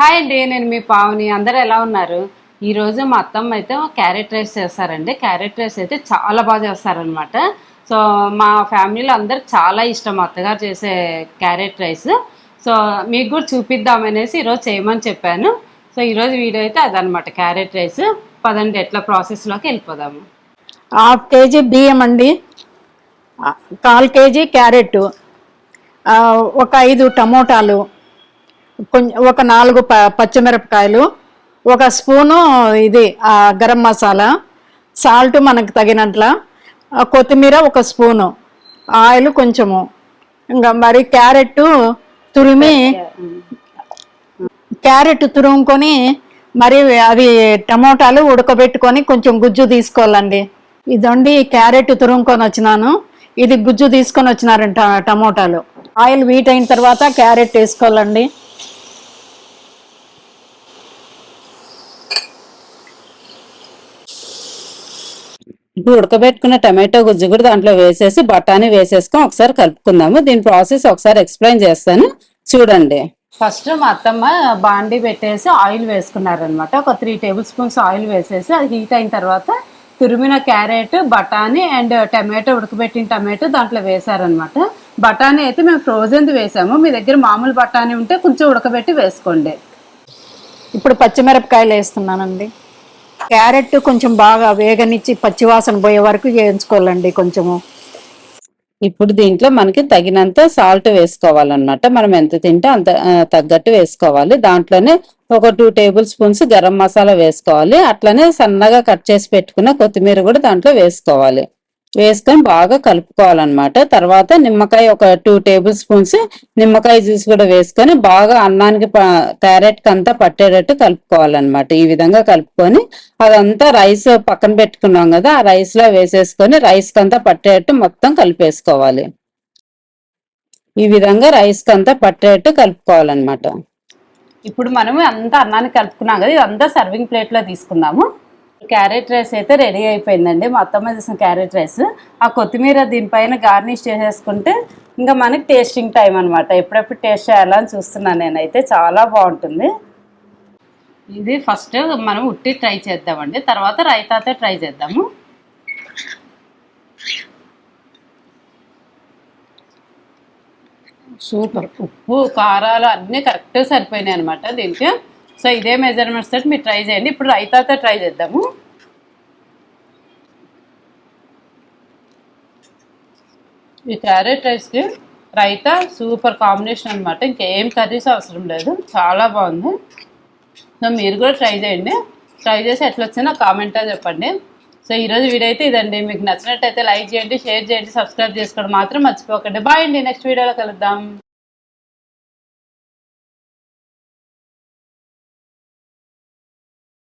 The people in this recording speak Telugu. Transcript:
హాయ్ అండి నేను మీ పావుని. అందరూ ఎలా ఉన్నారు? ఈ రోజు మా అత్తమ్మ అయితే క్యారెట్ రైస్ చేస్తారండి. క్యారెట్ రైస్ అయితే చాలా బాగా చేస్తారనమాట సో మా ఫ్యామిలీలో అందరు చాలా ఇష్టం. మా అత్తగారు చేసే క్యారెట్ రైస్. సో మీకు కూడా చూపిద్దామనేసి ఈరోజు చేయమని చెప్పాను. సో ఈరోజు వీడియో అయితే అదనమాట క్యారెట్ రైస్. పదండి ఎట్లా ప్రాసెస్లోకి వెళ్ళిపోదాము. హాఫ్ కేజీ బియ్యం అండి. కాల్ కేజీ క్యారెట్ ఒక ఐదు టమోటాలు కొంచెం ఒక నాలుగు ప పచ్చిమిరపకాయలు ఒక స్పూను ఇది గరం మసాలా సాల్ట్ మనకు తగినట్ల కొత్తిమీర ఒక స్పూను ఆయిల్ కొంచెము. ఇంకా మరి క్యారెట్ తురిమి క్యారెట్ తురుముకొని మరి అది టమోటాలు ఉడకబెట్టుకొని కొంచెం గుజ్జు తీసుకోవాలండి. ఇదండి క్యారెట్ తురుముకొని వచ్చినాను. ఇది గుజ్జు తీసుకొని వచ్చినారంట టమోటాలు. ఆయిల్ వీట్ అయిన తర్వాత క్యారెట్ వేసుకోవాలండి. ఇప్పుడు ఉడకబెట్టుకున్న టమాటో గుజ్జు కూడా దాంట్లో వేసేసి బఠానీ వేసేసుకొని ఒకసారి కలుపుకుందాము. దీని ప్రాసెస్ ఒకసారి ఎక్స్ప్లెయిన్ చేస్తాను. చూడండి. ఫస్ట్ మా అత్తమ్మ బాండి పెట్టేసి ఆయిల్ వేసుకున్నారనమాట ఒక త్రీ టేబుల్ స్పూన్స్ ఆయిల్ వేసేసి అది హీట్ అయిన తర్వాత తురిమిన క్యారెట్ బఠానీ అండ్ టమాటో ఉడకబెట్టిన టమాటో దాంట్లో వేసారనమాట బఠానీ అయితే మేము ఫ్రోజన్ది వేసాము. మీ దగ్గర మామూలు బఠానీ ఉంటే కొంచెం ఉడకబెట్టి వేసుకోండి. ఇప్పుడు పచ్చిమిరపకాయలు వేస్తున్నానండి. క్యారెట్ కొంచెం బాగా వేగనిచ్చి పచ్చివాసన పోయే వరకు వేయించుకోవాలండి కొంచెము. ఇప్పుడు దీంట్లో మనకి తగినంత సాల్ట్ వేసుకోవాలన్నమాట. మనం ఎంత తింటే అంత తగ్గట్టు వేసుకోవాలి. దాంట్లోనే ఒక two tablespoons garam masala వేసుకోవాలి. అట్లనే సన్నగా కట్ చేసి పెట్టుకున్న కొత్తిమీర కూడా దాంట్లో వేసుకోవాలి. వేసుకొని బాగా కలుపుకోవాలన్నమాట. తర్వాత నిమ్మకాయ ఒక టూ టేబుల్ స్పూన్స్ నిమ్మకాయ జ్యూస్ కూడా వేసుకొని బాగా అన్నానికి క్యారెట్కి అంతా పట్టేటట్టు కలుపుకోవాలన్నమాట. ఈ విధంగా కలుపుకొని అదంతా రైస్ పక్కన పెట్టుకున్నాం కదా ఆ రైస్లో వేసేసుకొని రైస్ కంతా పట్టేటట్టు మొత్తం కలిపేసుకోవాలి. ఈ విధంగా రైస్ కంతా పట్టేటట్టు కలుపుకోవాలన్నమాట. ఇప్పుడు మనము అంతా అన్నాన్ని కలుపుకున్నాం కదా ఇదంతా సర్వింగ్ ప్లేట్లో తీసుకుందాము. క్యారెట్ రైస్ అయితే రెడీ అయిపోయిందండి. మా అత్తమ్మ చేసిన క్యారెట్ రైస్. ఆ కొత్తిమీర దీనిపైన గార్నిష్ చేసేసుకుంటే ఇంకా మనకి టేస్టింగ్ టైం అనమాట ఎప్పుడెప్పుడు టేస్ట్ చేయాలని చూస్తున్నాను నేనైతే. చాలా బాగుంటుంది. ఇది ఫస్ట్ మనం ఉట్టి ట్రై చేద్దామండి. తర్వాత రైతాతే ట్రై చేద్దాము. సూపర్. ఉప్పు కారాలు అన్నీ కరెక్ట్గా సరిపోయినాయి అనమాట దీనికి. సో ఇదే మెజర్మెంట్స్ తోటి మీరు ట్రై చేయండి. ఇప్పుడు రైతాతో ట్రై చేద్దాము. ఈ క్యారెట్ రైస్కి రైతా సూపర్ కాంబినేషన్ అనమాట ఇంకేం కర్రీస్ అవసరం లేదు. చాలా బాగుంది. సో మీరు కూడా ట్రై చేయండి. ట్రై చేసి ఎట్లా వచ్చిందో కామెంటా చెప్పండి. సో ఈరోజు వీడియో అయితే ఇదండి. మీకు నచ్చినట్టయితే లైక్ చేయండి షేర్ చేయండి సబ్స్క్రైబ్ చేసుకోవడం మాత్రం మర్చిపోకండి. బాయ్ అండి. నెక్స్ట్ వీడియోలో కలుద్దాం.